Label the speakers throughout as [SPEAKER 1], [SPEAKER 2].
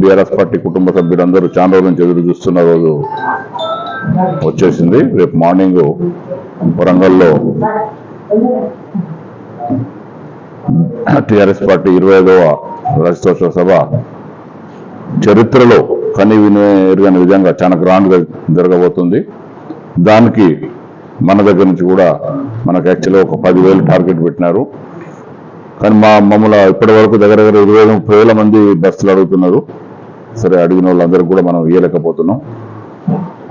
[SPEAKER 1] BRS party కుటుంబ సభ్యులందరూ చాలా రోజుల నుంచి ఎదురు చూస్తున్న రోజు వచ్చేసింది. రేపు మార్నింగ్ వరంగల్లో టిఆర్ఎస్ పార్టీ ఇరవై ఐదవ రాష్ట్రోత్సవ సభ చరిత్రలో కని విని విధంగా చాలా గ్రాండ్గా జరగబోతుంది. దానికి మన దగ్గర నుంచి కూడా మనకు యాక్చువల్గా ఒక పదివేలు టార్గెట్ పెట్టినారు. కానీ మా మమ్మల్ని ఇప్పటి వరకు దగ్గర దగ్గర ఇరవై ముప్పై వేల మంది బస్సులు అడుగుతున్నారు. సరే అడిగిన వాళ్ళందరూ కూడా మనం ఇవ్వలేకపోతున్నాం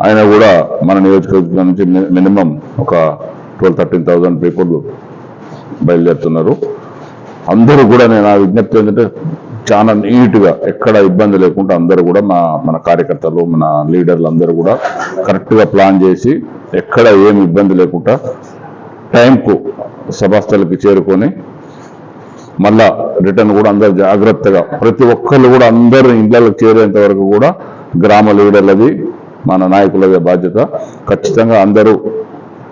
[SPEAKER 1] ఆయన కూడా మన నియోజకవర్గం నుంచి మినిమం ఒక ట్వెల్వ్ థర్టీన్ థౌసండ్ పీపుల్ బయలుదేరుతున్నారు. అందరూ కూడా నేను ఆ విజ్ఞప్తి ఏంటంటే చాలా నీట్గా ఎక్కడ ఇబ్బంది లేకుండా అందరూ కూడా మా మన కార్యకర్తలు మన లీడర్లు అందరూ కూడా కరెక్ట్గా ప్లాన్ చేసి ఎక్కడ ఏమి ఇబ్బంది లేకుండా టైంకు సభాస్థలకి చేరుకొని మళ్ళా రిటర్న్ కూడా అందరు జాగ్రత్తగా ప్రతి ఒక్కళ్ళు కూడా అందరూ ఇళ్ళకి చేరేంత వరకు కూడా గ్రామ లీడర్లది మన నాయకులది బాధ్యత. ఖచ్చితంగా అందరూ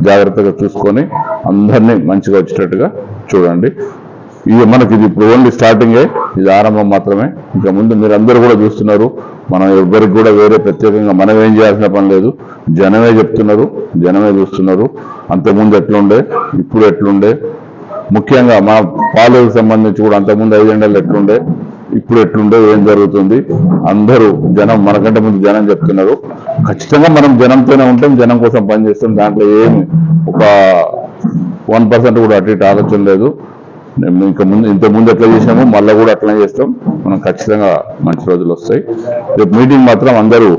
[SPEAKER 1] జాగ్రత్తగా చూసుకొని అందరినీ మంచిగా వచ్చేటట్టుగా చూడండి. ఇది మనకి ఇది ఇప్పుడు ఓన్లీ స్టార్టింగే ఇది ఆరంభం మాత్రమే. ఇంకా ముందు మీరు అందరూ కూడా చూస్తున్నారు మనం ఎవరికి కూడా వేరే ప్రత్యేకంగా మనం ఏం చేయాల్సిన పని లేదు. జనమే చెప్తున్నారు జనమే చూస్తున్నారు. అంతకుముందు ఎట్లుండే ఇప్పుడు ఎట్లుండే ముఖ్యంగా మా పాలకు సంబంధించి కూడా అంతకుముందు ఐదేండలు ఎట్లుండే ఇప్పుడు ఎట్లుండే ఏం జరుగుతుంది అందరూ జనం మనకంటే ముందు జనం చెప్తున్నారు. ఖచ్చితంగా మనం జనంతోనే ఉంటాం జనం కోసం పనిచేస్తాం దాంట్లో ఏమి ఒక వన్ పర్సెంట్ కూడా అటు ఇటు ఆలోచన లేదు. ఇంకా ముందు ఇంత ముందు ఎట్లా చేసినామో మళ్ళీ కూడా అట్లనే చేస్తాం. మనం ఖచ్చితంగా మంచి రోజులు వస్తాయి. రేపు మీటింగ్ మాత్రం అందరూ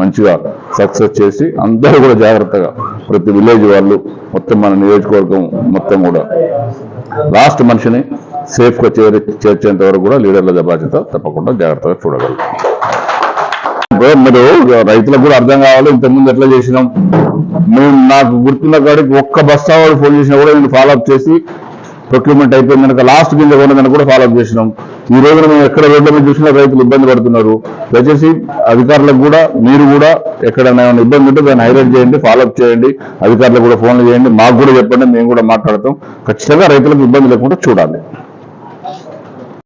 [SPEAKER 1] మంచిగా సక్సెస్ చేసి అందరూ కూడా జాగ్రత్తగా ప్రతి విలేజ్ వాళ్ళు మొత్తం మన నియోజకవర్గం మొత్తం కూడా లాస్ట్ మనిషిని సేఫ్గా చేరి చేర్చేంత వరకు కూడా లీడర్ల బాధ్యత తప్పకుండా జాగ్రత్తగా చూడగలరు మీరు రైతులకు కూడా అర్థం కావాలి. ఇంతకుముందు ఎట్లా చేసినాం? మేము నాకు గుర్తున్న కాడికి ఒక్క బస్తా వాడు ఫోన్ చేసినా కూడా నేను ఫాలో అప్ చేసి ప్రొక్యూర్మెంట్ అయిపోయింది కనుక లాస్ట్ కింద కొన్నదని కూడా ఫాలో అప్ చేసినాం. ఈ రోజున మేము ఎక్కడ రోడ్ల మీద చూసినా రైతులు ఇబ్బంది పడుతున్నారు. దయచేసి అధికారులకు కూడా మీరు కూడా ఎక్కడైనా ఏమైనా ఇబ్బంది ఉంటే దాన్ని హైలైట్ చేయండి ఫాలో అప్ చేయండి. అధికారులకు కూడా ఫోన్లు చేయండి. మాకు కూడా చెప్పండి మేము కూడా మాట్లాడతాం. ఖచ్చితంగా రైతులకు ఇబ్బంది లేకుండా చూడాలి.